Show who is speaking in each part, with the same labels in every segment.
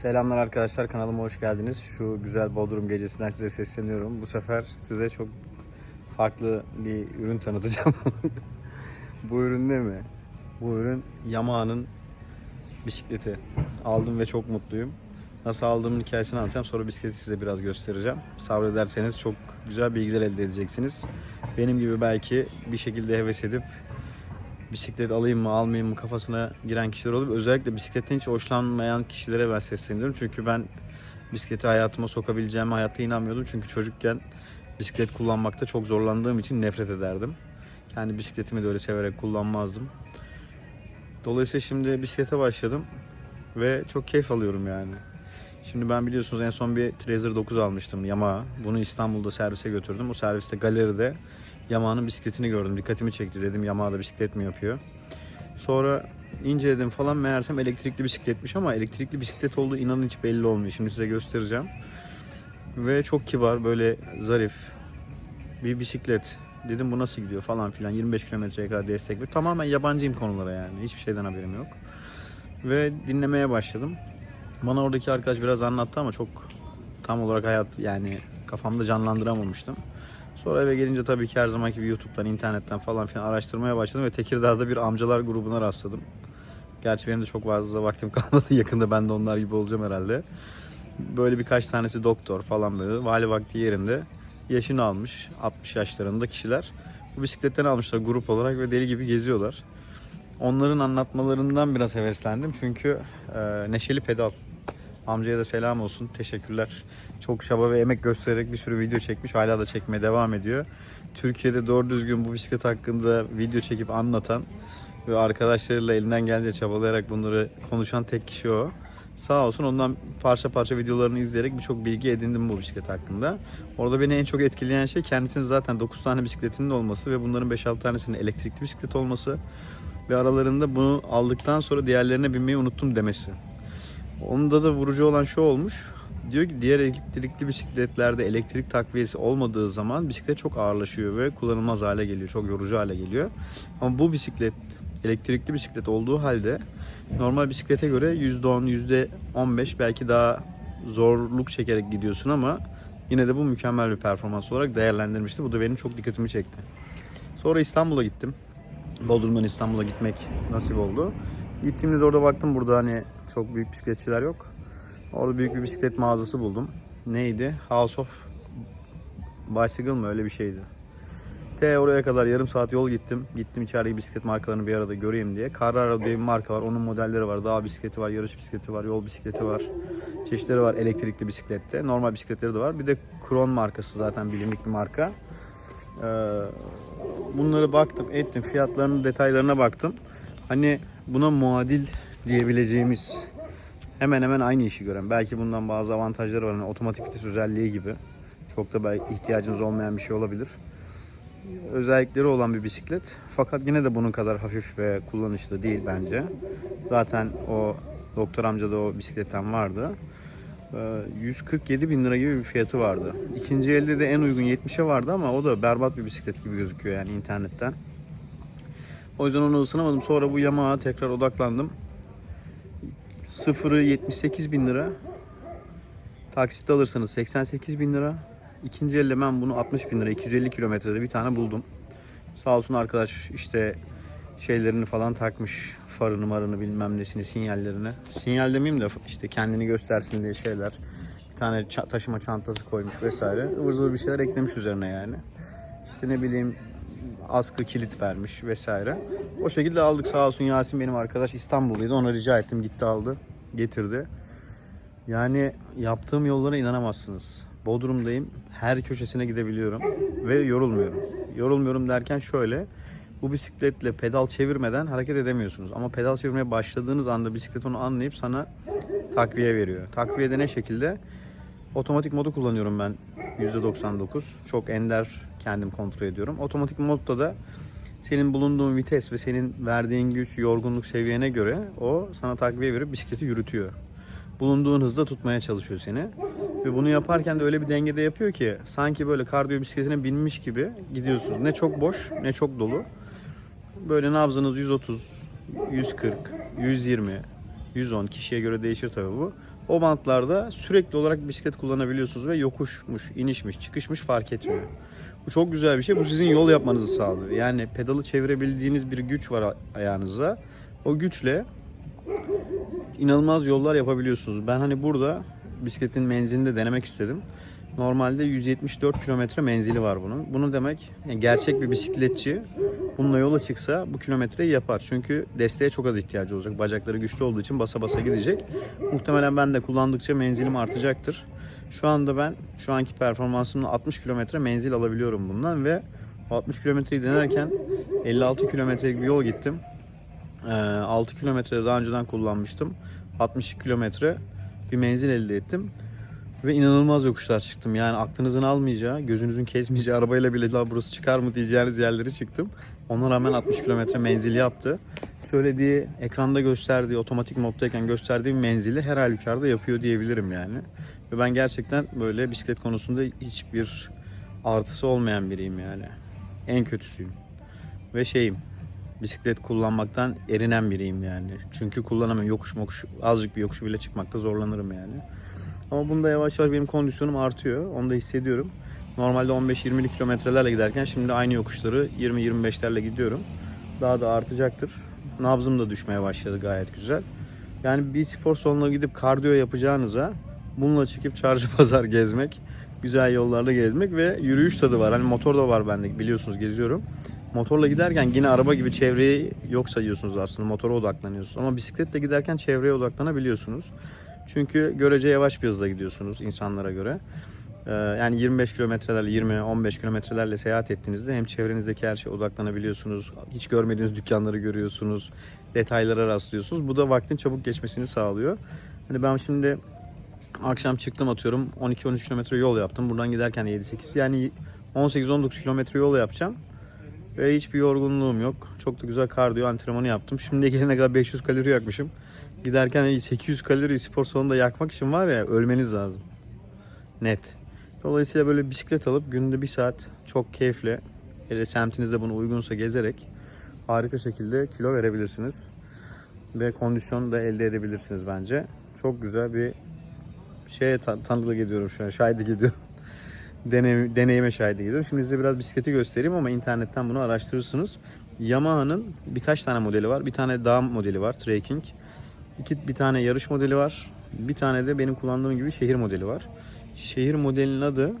Speaker 1: Selamlar arkadaşlar kanalıma hoş geldiniz. Şu güzel Bodrum gecesinden size sesleniyorum. Bu sefer size çok farklı bir ürün tanıtacağım. Bu ürün ne mi? Bu ürün Yamaha'nın bisikleti. Aldım ve çok mutluyum. Nasıl aldığımın hikayesini anlatacağım. Sonra bisikleti size biraz göstereceğim. Sabrederseniz çok güzel bilgiler elde edeceksiniz. Benim gibi belki bir şekilde heves edip bisiklet alayım mı almayayım mı kafasına giren kişiler olup özellikle bisikletten hiç hoşlanmayan kişilere ben sesleniyorum. Çünkü ben bisikleti hayatıma sokabileceğime hayatta inanmıyordum. Çünkü çocukken bisiklet kullanmakta çok zorlandığım için nefret ederdim. Kendi bisikletimi de öyle severek kullanmazdım. Dolayısıyla şimdi bisiklete başladım ve çok keyif alıyorum yani. Şimdi ben biliyorsunuz en son bir Trazer 9 almıştım Yamaha. Bunu İstanbul'da servise götürdüm. O serviste galeride Yamaha'nın bisikletini gördüm. Dikkatimi çekti dedim Yamaha'da bisiklet mi yapıyor. Sonra inceledim falan meğersem elektrikli bisikletmiş ama elektrikli bisiklet olduğu inanın hiç belli olmuyor. Şimdi size göstereceğim. Ve çok kibar böyle zarif bir bisiklet. Dedim bu nasıl gidiyor falan filan 25 kilometreye kadar destek veriyor. Tamamen yabancıyım konulara yani. Hiçbir şeyden haberim yok. Ve dinlemeye başladım. Bana oradaki arkadaş biraz anlattı ama çok tam olarak hayat yani kafamda canlandıramamıştım. Sonra eve gelince tabii ki her zamanki gibi YouTube'dan, internetten falan filan araştırmaya başladım ve Tekirdağ'da bir amcalar grubuna rastladım. Gerçi benim de çok fazla vaktim kalmadı. Yakında ben de onlar gibi olacağım herhalde. Böyle birkaç tanesi doktor falan böyle. Vali vakti yerinde. Yaşını almış. 60 yaşlarında kişiler. Bu bisikletten almışlar grup olarak ve deli gibi geziyorlar. Onların anlatmalarından biraz heveslendim. Çünkü e, Neşeli Pedal. Amcaya da selam olsun. Teşekkürler. Çok çaba ve emek göstererek bir sürü video çekmiş. Hala da çekmeye devam ediyor. Türkiye'de doğru düzgün bu bisiklet hakkında video çekip anlatan ve arkadaşlarıyla elinden geldiğince çabalayarak bunları konuşan tek kişi o. Sağ olsun ondan parça parça videolarını izleyerek birçok bilgi edindim bu bisiklet hakkında. Orada beni en çok etkileyen şey kendisinin zaten 9 tane bisikletinin olması ve bunların 5-6 tanesinin elektrikli bisiklet olması ve aralarında bunu aldıktan sonra diğerlerine binmeyi unuttum demesi. Onda da vurucu olan şu olmuş. Diyor ki diğer elektrikli bisikletlerde elektrik takviyesi olmadığı zaman bisiklet çok ağırlaşıyor ve kullanılmaz hale geliyor. Çok yorucu hale geliyor. Ama bu bisiklet elektrikli bisiklet olduğu halde normal bisiklete göre %10, %15 belki daha zorluk çekerek gidiyorsun ama yine de bu mükemmel bir performans olarak değerlendirmişti. Bu da benim çok dikkatimi çekti. Sonra İstanbul'a gittim. Bodrum'dan İstanbul'a gitmek nasip oldu. Gittiğimde de orada baktım burada hani çok büyük bisikletçiler yok. Orada büyük bir bisiklet mağazası buldum. Neydi? House of Bicycle mı öyle bir şeydi. T oraya kadar yarım saat yol gittim. Gittim içeride bisiklet markalarını bir arada göreyim diye. Carrara diye bir marka var. Onun modelleri var. Dağ bisikleti var, yarış bisikleti var, yol bisikleti var. Çeşitleri var elektrikli bisiklette. Normal bisikletleri de var. Bir de Kron markası zaten bilindik bir marka. Ee, bunları baktım, ettim. Fiyatlarının detaylarına baktım. Hani buna muadil diyebileceğimiz hemen hemen aynı işi gören. Belki bundan bazı avantajları var. Hani otomatik vites özelliği gibi. Çok da belki ihtiyacınız olmayan bir şey olabilir. Özellikleri olan bir bisiklet. Fakat yine de bunun kadar hafif ve kullanışlı değil bence. Zaten o doktor amca da o bisikletten vardı. Ee, 147 bin lira gibi bir fiyatı vardı. İkinci elde de en uygun 70'e vardı ama o da berbat bir bisiklet gibi gözüküyor yani internetten. O yüzden onu ısınamadım. Sonra bu Yamaha tekrar odaklandım. Sıfırı 78 bin lira. Taksitle alırsanız 88 bin lira. İkinci elde ben bunu 60 bin lira 250 kilometrede bir tane buldum. Sağ olsun arkadaş işte şeylerini falan takmış. Farını marını bilmem nesini sinyallerini. Sinyal demeyeyim de işte kendini göstersin diye şeyler. Bir tane taşıma çantası koymuş vesaire. Ivır zıvır bir şeyler eklemiş üzerine yani. İşte ne bileyim askı kilit vermiş vesaire. O şekilde aldık sağ olsun Yasin benim arkadaş İstanbulluydu. Ona rica ettim gitti aldı getirdi. Yani yaptığım yollara inanamazsınız. Bodrum'dayım. Her köşesine gidebiliyorum ve yorulmuyorum. Yorulmuyorum derken şöyle. Bu bisikletle pedal çevirmeden hareket edemiyorsunuz. Ama pedal çevirmeye başladığınız anda bisiklet onu anlayıp sana takviye veriyor. Takviye de ne şekilde? Otomatik modu kullanıyorum ben %99. Çok ender kendim kontrol ediyorum. Otomatik modda da senin bulunduğun vites ve senin verdiğin güç, yorgunluk seviyene göre o sana takviye verip bisikleti yürütüyor. Bulunduğun hızda tutmaya çalışıyor seni. Ve bunu yaparken de öyle bir dengede yapıyor ki sanki böyle kardiyo bisikletine binmiş gibi gidiyorsunuz. Ne çok boş ne çok dolu. Böyle nabzınız 130, 140, 120, 110 kişiye göre değişir tabii bu. O bantlarda sürekli olarak bisiklet kullanabiliyorsunuz ve yokuşmuş, inişmiş, çıkışmış fark etmiyor. Bu çok güzel bir şey. Bu sizin yol yapmanızı sağlıyor. Yani pedalı çevirebildiğiniz bir güç var ayağınızda. O güçle inanılmaz yollar yapabiliyorsunuz. Ben hani burada bisikletin menzilini de denemek istedim. Normalde 174 kilometre menzili var bunun. Bunu demek yani gerçek bir bisikletçi bununla yola çıksa bu kilometreyi yapar. Çünkü desteğe çok az ihtiyacı olacak. Bacakları güçlü olduğu için basa basa gidecek. Muhtemelen ben de kullandıkça menzilim artacaktır. Şu anda ben şu anki performansımla 60 kilometre menzil alabiliyorum bundan ve 60 kilometreyi denerken 56 kilometrelik bir yol gittim. Ee, 6 kilometre daha önceden kullanmıştım. 60 kilometre bir menzil elde ettim. Ve inanılmaz yokuşlar çıktım. Yani aklınızın almayacağı, gözünüzün kesmeyeceği arabayla bile la burası çıkar mı diyeceğiniz yerleri çıktım. Ona rağmen 60 kilometre menzil yaptı. Söylediği, ekranda gösterdiği, otomatik moddayken gösterdiği menzili her halükarda yapıyor diyebilirim yani. Ve ben gerçekten böyle bisiklet konusunda hiçbir artısı olmayan biriyim yani. En kötüsüyüm. Ve şeyim, bisiklet kullanmaktan erinen biriyim yani. Çünkü kullanamıyorum. Yokuş mokuş, azıcık bir yokuşu bile çıkmakta zorlanırım yani. Ama bunda yavaş yavaş benim kondisyonum artıyor. Onu da hissediyorum. Normalde 15-20'li kilometrelerle giderken şimdi aynı yokuşları 20-25'lerle gidiyorum. Daha da artacaktır. Nabzım da düşmeye başladı gayet güzel. Yani bir spor salonuna gidip kardiyo yapacağınıza bununla çıkıp çarşı pazar gezmek, güzel yollarda gezmek ve yürüyüş tadı var. Hani motor da var bende biliyorsunuz geziyorum. Motorla giderken yine araba gibi çevreyi yok sayıyorsunuz aslında. Motora odaklanıyorsunuz. Ama bisikletle giderken çevreye odaklanabiliyorsunuz. Çünkü görece yavaş bir hızla gidiyorsunuz insanlara göre. Ee, yani 25 kilometrelerle 20-15 kilometrelerle seyahat ettiğinizde hem çevrenizdeki her şeye odaklanabiliyorsunuz. Hiç görmediğiniz dükkanları görüyorsunuz. Detaylara rastlıyorsunuz. Bu da vaktin çabuk geçmesini sağlıyor. Hani ben şimdi akşam çıktım atıyorum 12-13 kilometre yol yaptım. Buradan giderken 7-8 yani 18-19 kilometre yol yapacağım. Ve hiçbir yorgunluğum yok. Çok da güzel kardiyo antrenmanı yaptım. Şimdi gelene kadar 500 kalori yakmışım. Giderken 800 kalori spor salonunda yakmak için var ya ölmeniz lazım. Net. Dolayısıyla böyle bisiklet alıp günde bir saat çok keyifle hele semtinizde bunu uygunsa gezerek harika şekilde kilo verebilirsiniz. Ve kondisyon da elde edebilirsiniz bence. Çok güzel bir şeye ta- tanıklık ediyorum şu an. Şahitlik ediyorum. Deneyim, deneyime şahitlik ediyorum. Şimdi size biraz bisikleti göstereyim ama internetten bunu araştırırsınız. Yamaha'nın birkaç tane modeli var. Bir tane dağ modeli var. Trekking. İki, bir tane yarış modeli var. Bir tane de benim kullandığım gibi şehir modeli var. Şehir modelinin adı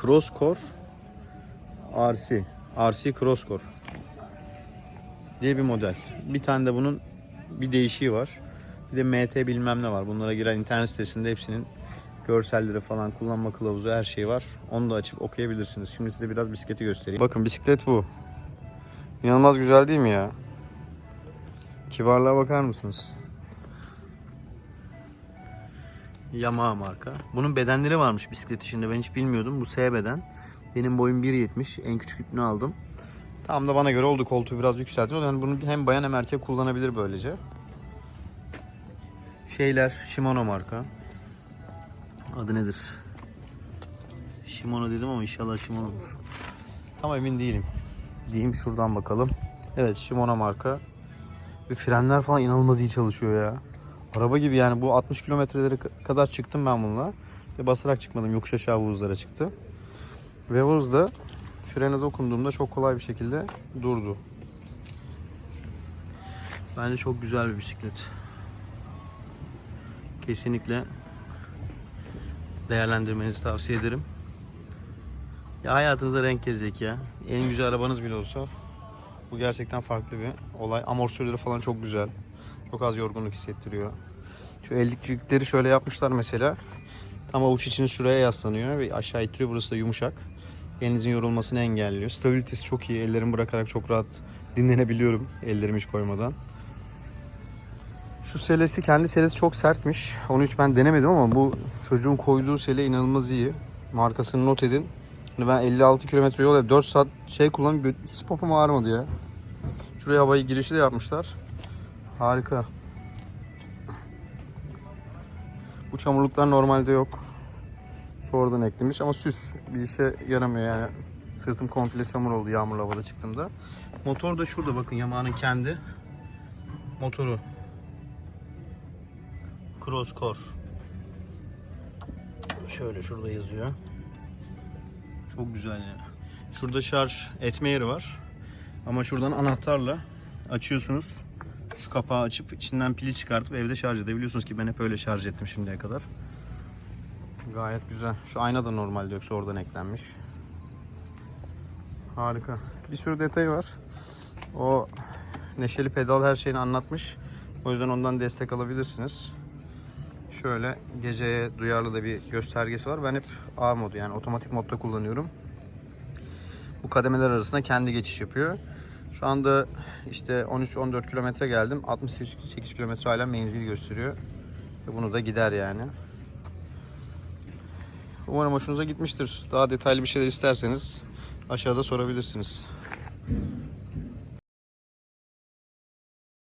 Speaker 1: Crosscore RC. RC Crosscore diye bir model. Bir tane de bunun bir değişiği var. Bir de MT bilmem ne var. Bunlara giren internet sitesinde hepsinin görselleri falan, kullanma kılavuzu her şeyi var. Onu da açıp okuyabilirsiniz. Şimdi size biraz bisikleti göstereyim. Bakın bisiklet bu. İnanılmaz güzel değil mi ya? Kibarlığa bakar mısınız? Yamaha marka. Bunun bedenleri varmış bisiklet içinde. Ben hiç bilmiyordum. Bu S beden. Benim boyum 1.70. En küçük ipini aldım. Tam da bana göre oldu. Koltuğu biraz yükselttim. Yani bunu hem bayan hem erkek kullanabilir böylece. Şeyler Shimano marka. Adı nedir? Shimano dedim ama inşallah Shimano'dur. Tam emin değilim. Diyeyim şuradan bakalım. Evet Shimano marka. Ve frenler falan inanılmaz iyi çalışıyor ya. Araba gibi yani bu 60 kilometrelere kadar çıktım ben bununla. Ve basarak çıkmadım. Yokuş aşağı hızlara çıktı. Ve hızda frene dokunduğumda çok kolay bir şekilde durdu. Bence çok güzel bir bisiklet. Kesinlikle değerlendirmenizi tavsiye ederim. Ya hayatınıza renk gezecek ya. En güzel arabanız bile olsa bu gerçekten farklı bir olay. Amortisörleri falan çok güzel. Çok az yorgunluk hissettiriyor. Şu ellikçikleri şöyle yapmışlar mesela. Tam avuç içiniz şuraya yaslanıyor ve aşağı ittiriyor. Burası da yumuşak. Elinizin yorulmasını engelliyor. Stabilitesi çok iyi. Ellerimi bırakarak çok rahat dinlenebiliyorum. Ellerimi hiç koymadan. Şu selesi kendi selesi çok sertmiş. Onu hiç ben denemedim ama bu çocuğun koyduğu sele inanılmaz iyi. Markasını not edin. Hani ben 56 kilometre yol 4 saat şey kullanıp hiç popom ağrımadı ya. Şuraya havayı girişi de yapmışlar. Harika. Bu çamurluklar normalde yok. Sonradan eklemiş ama süs bir işe yaramıyor yani. Sırtım komple çamur oldu yağmurlu havada çıktığımda. Motor da şurada bakın Yamaha'nın kendi motoru. Cross. Şöyle şurada yazıyor. Çok güzel ya. Şurada şarj etme yeri var. Ama şuradan anahtarla açıyorsunuz. Şu kapağı açıp içinden pili çıkartıp evde şarj edebiliyorsunuz ki ben hep öyle şarj ettim şimdiye kadar. Gayet güzel. Şu ayna da normalde yoksa oradan eklenmiş. Harika. Bir sürü detayı var. O neşeli pedal her şeyini anlatmış. O yüzden ondan destek alabilirsiniz. Şöyle geceye duyarlı da bir göstergesi var. Ben hep A modu yani otomatik modda kullanıyorum. Bu kademeler arasında kendi geçiş yapıyor. Şu anda işte 13-14 kilometre geldim. 68 kilometre hala menzil gösteriyor. Ve bunu da gider yani. Umarım hoşunuza gitmiştir. Daha detaylı bir şeyler isterseniz aşağıda sorabilirsiniz.